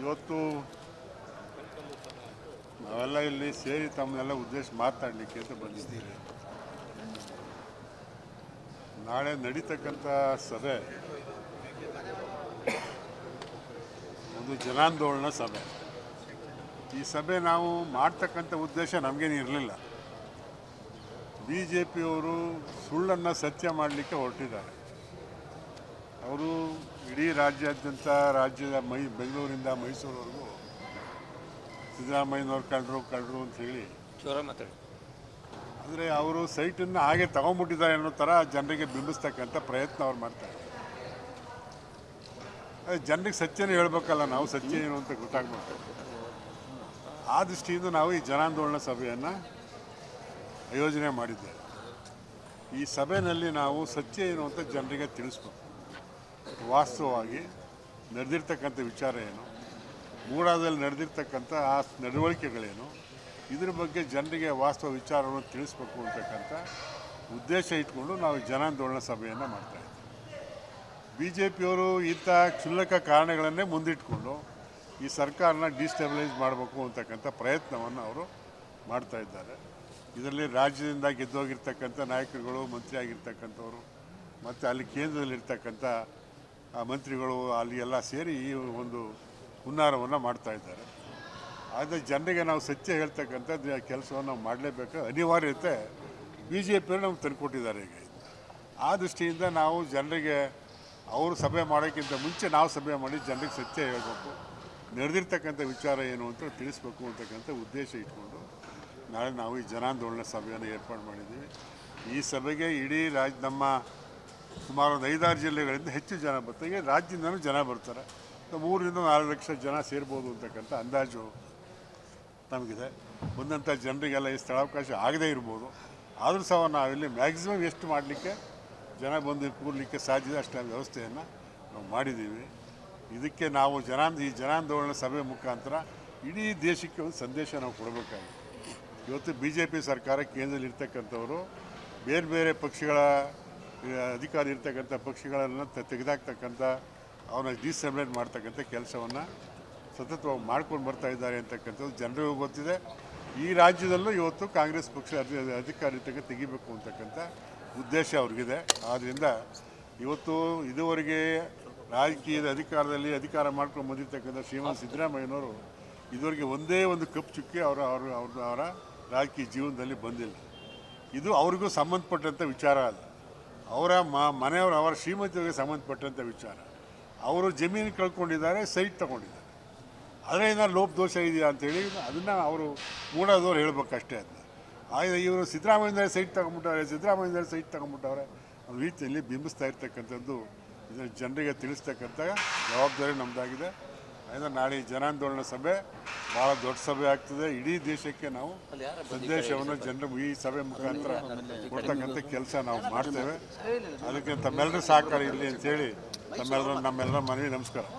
ಇವತ್ತು ನಾವೆಲ್ಲ ಇಲ್ಲಿ ಸೇರಿ ತಮ್ಮನ್ನೆಲ್ಲ ಉದ್ದೇಶ ಮಾತಾಡಲಿಕ್ಕೆ ಅಂತ ಬಂದಿದ್ದೀರಿ ನಾಳೆ ನಡೀತಕ್ಕಂಥ ಸಭೆ, ಒಂದು ಜನಾಂದೋಲನ ಸಭೆ. ಈ ಸಭೆ ನಾವು ಮಾಡ್ತಕ್ಕಂಥ ಉದ್ದೇಶ ನಮಗೇನು ಇರಲಿಲ್ಲ. ಬಿ ಜೆ ಪಿಯವರು ಸುಳ್ಳನ್ನು ಸತ್ಯ ಮಾಡಲಿಕ್ಕೆ ಹೊರಟಿದ್ದಾರೆ. ಅವರು ಇಡೀ ರಾಜ್ಯಾದ್ಯಂತ ರಾಜ್ಯದ ಮೈ ಬೆಂಗಳೂರಿಂದ ಮೈಸೂರವರೆಗೂ ಸಿದ್ದರಾಮಯ್ಯನವ್ರು ಕಳ್ಳರು ಕಳ್ಳರು ಅಂತ ಹೇಳಿ ಜೋರ ಮಾತಾಡಿ. ಅಂದರೆ ಅವರು ಸೈಟನ್ನು ಹಾಗೆ ತಗೊಂಬಿಟ್ಟಿದ್ದಾರೆ ಅನ್ನೋ ಥರ ಜನರಿಗೆ ಬಿಂಬಿಸ್ತಕ್ಕಂಥ ಪ್ರಯತ್ನ ಅವ್ರು ಮಾಡ್ತಾರೆ. ಅದೇ ಜನರಿಗೆ ಸತ್ಯನೇ ಹೇಳ್ಬೇಕಲ್ಲ ನಾವು ಸತ್ಯ ಏನು ಅಂತ ಗೊತ್ತಾಗ್ಬೇಕು ಆ ದೃಷ್ಟಿಯಿಂದ ನಾವು ಈ ಜನಾಂದೋಲನ ಸಭೆಯನ್ನು ಆಯೋಜನೆ ಮಾಡಿದ್ದೇವೆ. ಈ ಸಭೆಯಲ್ಲಿ ನಾವು ಸತ್ಯ ಏನು ಅಂತ ಜನರಿಗೆ ತಿಳಿಸ್ಬೇಕು. ವಾಸ್ತವವಾಗಿ ನಡೆದಿರ್ತಕ್ಕಂಥ ವಿಚಾರ ಏನು? ಮೂಡಾದಲ್ಲಿ ನಡೆದಿರ್ತಕ್ಕಂಥ ಆ ನಡವಳಿಕೆಗಳೇನು? ಇದ್ರ ಬಗ್ಗೆ ಜನರಿಗೆ ವಾಸ್ತವ ವಿಚಾರವನ್ನು ತಿಳಿಸ್ಬೇಕು ಅಂತಕ್ಕಂಥ ಉದ್ದೇಶ ಇಟ್ಕೊಂಡು ನಾವು ಜನಾಂದೋಲನ ಸಭೆಯನ್ನು ಮಾಡ್ತಾಯಿದ್ದೀವಿ ಬಿ ಜೆ ಪಿಯವರು ಇಂಥ ಕ್ಷುಲ್ಲಕ ಕಾರಣಗಳನ್ನೇ ಮುಂದಿಟ್ಕೊಂಡು ಈ ಸರ್ಕಾರನ ಡಿಸ್ಟೆಬಿಲೈಸ್ ಮಾಡಬೇಕು ಅಂತಕ್ಕಂಥ ಪ್ರಯತ್ನವನ್ನು ಅವರು ಮಾಡ್ತಾ ಇದ್ದಾರೆ. ಇದರಲ್ಲಿ ರಾಜ್ಯದಿಂದ ಗೆದ್ದೋಗಿರ್ತಕ್ಕಂಥ ನಾಯಕರುಗಳು ಮಂತ್ರಿ ಆಗಿರ್ತಕ್ಕಂಥವ್ರು ಮತ್ತು ಅಲ್ಲಿ ಕೇಂದ್ರದಲ್ಲಿರ್ತಕ್ಕಂಥ ಮಂತ್ರಿಗಳು ಅಲ್ಲಿ ಎಲ್ಲ ಸೇರಿ ಈ ಒಂದು ಹುನ್ನಾರವನ್ನು ಮಾಡ್ತಾ ಇದ್ದಾರೆ. ಆದರೆ ಜನರಿಗೆ ನಾವು ಸತ್ಯ ಹೇಳ್ತಕ್ಕಂಥ ಕೆಲಸವನ್ನು ಮಾಡಲೇಬೇಕು. ಅನಿವಾರ್ಯತೆ ಬಿ ಜೆ ಪಿಯವರು ನಮ್ಗೆ ತಂದುಕೊಟ್ಟಿದ್ದಾರೆ ಈಗ. ಆ ದೃಷ್ಟಿಯಿಂದ ನಾವು ಜನರಿಗೆ ಅವರು ಸಭೆ ಮಾಡೋಕ್ಕಿಂತ ಮುಂಚೆ ನಾವು ಸಭೆ ಮಾಡಿ ಜನರಿಗೆ ಸತ್ಯ ಹೇಳಬೇಕು. ನಡೆದಿರ್ತಕ್ಕಂಥ ವಿಚಾರ ಏನು ಅಂತ ತಿಳಿಸ್ಬೇಕು ಅಂತಕ್ಕಂಥ ಉದ್ದೇಶ ಇಟ್ಕೊಂಡು ನಾಳೆ ನಾವು ಈ ಜನಾಂದೋಲನ ಸಭೆಯನ್ನು ಏರ್ಪಾಡು ಮಾಡಿದ್ದೀವಿ. ಈ ಸಭೆಗೆ ಇಡೀ ರಾಜ್ಯ ನಮ್ಮ ಸುಮಾರು ಒಂದು ಐದಾರು ಜಿಲ್ಲೆಗಳಿಂದ ಹೆಚ್ಚು ಜನ ಬರ್ತಾರೆ. ಈಗ ರಾಜ್ಯದಿಂದಲೂ ಜನ ಬರ್ತಾರೆ. ಮೂರರಿಂದ ನಾಲ್ಕು ಲಕ್ಷ ಜನ ಸೇರ್ಬೋದು ಅಂತಕ್ಕಂಥ ಅಂದಾಜು ನಮಗಿದೆ. ಬಂದಂಥ ಜನರಿಗೆಲ್ಲ ಈ ಸ್ಥಳಾವಕಾಶ ಆಗದೇ ಇರ್ಬೋದು. ಆದರೂ ಸಹ ನಾವಿಲ್ಲಿ ಮ್ಯಾಕ್ಸಿಮಮ್ ಎಷ್ಟು ಮಾಡಲಿಕ್ಕೆ ಜನ ಬಂದು ಕೂರಲಿಕ್ಕೆ ಸಾಧ್ಯ ಅಷ್ಟು ವ್ಯವಸ್ಥೆಯನ್ನು ನಾವು ಮಾಡಿದ್ದೀವಿ. ಇದಕ್ಕೆ ನಾವು ಜನಾಂದ, ಈ ಜನಾಂದೋಲನ ಸಭೆ ಮುಖಾಂತರ ಇಡೀ ದೇಶಕ್ಕೆ ಒಂದು ಸಂದೇಶ ನಾವು ಕೊಡಬೇಕಾಗಿದೆ. ಇವತ್ತು ಬಿ ಜೆ ಪಿ ಸರ್ಕಾರ ಕೇಂದ್ರದಲ್ಲಿ ಇರ್ತಕ್ಕಂಥವರು ಬೇರೆ ಬೇರೆ ಪಕ್ಷಗಳ ಅಧಿಕಾರ ಇರ್ತಕ್ಕಂಥ ಪಕ್ಷಗಳನ್ನು ತೆಗೆದಾಕ್ತಕ್ಕಂಥ, ಅವನ ಡಿಸೆಬ್ಲೇಟ್ ಮಾಡ್ತಕ್ಕಂಥ ಕೆಲಸವನ್ನು ಸತತವಾಗಿ ಮಾಡ್ಕೊಂಡು ಬರ್ತಾ ಇದ್ದಾರೆ ಅಂತಕ್ಕಂಥದ್ದು ಜನರಿಗೂ ಗೊತ್ತಿದೆ. ಈ ರಾಜ್ಯದಲ್ಲೂ ಇವತ್ತು ಕಾಂಗ್ರೆಸ್ ಪಕ್ಷ ಅಧಿ- ಅಧಿಕಾರಿತಕ್ಕೆ ತೆಗಿಬೇಕು ಅಂತಕ್ಕಂಥ ಉದ್ದೇಶ ಅವ್ರಿಗಿದೆ. ಆದ್ದರಿಂದ ಇವತ್ತು ಇದುವರೆಗೆ ರಾಜಕೀಯದ ಅಧಿಕಾರದಲ್ಲಿ ಅಧಿಕಾರ ಮಾಡ್ಕೊಂಡು ಬಂದಿರತಕ್ಕಂಥ ಶ್ರೀಮಂತ ಸಿದ್ದರಾಮಯ್ಯನವರು ಇದುವರೆಗೆ ಒಂದೇ ಒಂದು ಕಪ್ ಚುಕ್ಕಿ ಅವರ ಅವರ ಅವ್ರ ಅವರ ರಾಜಕೀಯ ಜೀವನದಲ್ಲಿ ಬಂದಿಲ್ಲ. ಇದು ಅವ್ರಿಗೂ ಸಂಬಂಧಪಟ್ಟಂಥ ವಿಚಾರ ಅಲ್ಲ. ಅವರ ಮ, ಮನೆಯವರು ಅವರ ಶ್ರೀಮತಿಯವರಿಗೆ ಸಂಬಂಧಪಟ್ಟಂಥ ವಿಚಾರ. ಅವರು ಜಮೀನು ಕಳ್ಕೊಂಡಿದ್ದಾರೆ, ಸೈಟ್ ತಗೊಂಡಿದ್ದಾರೆ. ಅದರಿಂದ ಲೋಪ ದೋಷ ಇದೆಯಾ ಅಂತೇಳಿ ಅದನ್ನು ಅವರು ಮೂಡೋದವ್ರು ಹೇಳಬೇಕಷ್ಟೇ ಅದನ್ನ ಆಯ್ತು ಇವರು ಸಿದ್ದರಾಮಯ್ಯಂದರೆ ಸೈಟ್ ತಗೊಂಬಿಟ್ಟವ್ರೆ ಸಿದ್ದರಾಮಯ್ಯಂದರೆ ಸೈಟ್ ತಗೊಂಬಿಟ್ಟವ್ರೆ ರೀತಿಯಲ್ಲಿ ಬಿಂಬಿಸ್ತಾ ಇರ್ತಕ್ಕಂಥದ್ದು ಇದನ್ನು ಜನರಿಗೆ ತಿಳಿಸ್ತಕ್ಕಂಥ ಜವಾಬ್ದಾರಿ ನಮ್ಮದಾಗಿದೆ ಅದರಿಂದ ನಾಳೆ ಜನಾಂದೋಲನ ಸಭೆ. ಭಾಳ ದೊಡ್ಡ ಸಭೆ ಆಗ್ತದೆ. ಇಡೀ ದೇಶಕ್ಕೆ ನಾವು ಸಂದೇಶವನ್ನು ಜನರು ಈ ಸಭೆ ಮುಖಾಂತರ ಕೊಡ್ತಕ್ಕಂಥ ಕೆಲಸ ನಾವು ಮಾಡ್ತೇವೆ. ಅದಕ್ಕೆ ತಮ್ಮೆಲ್ಲರೂ ಸಹಕಾರ ಇರಲಿ ಅಂತೇಳಿ ತಮ್ಮೆಲ್ಲರೂ ನಮ್ಮೆಲ್ಲರ ಮನವಿ ನಮಸ್ಕಾರ.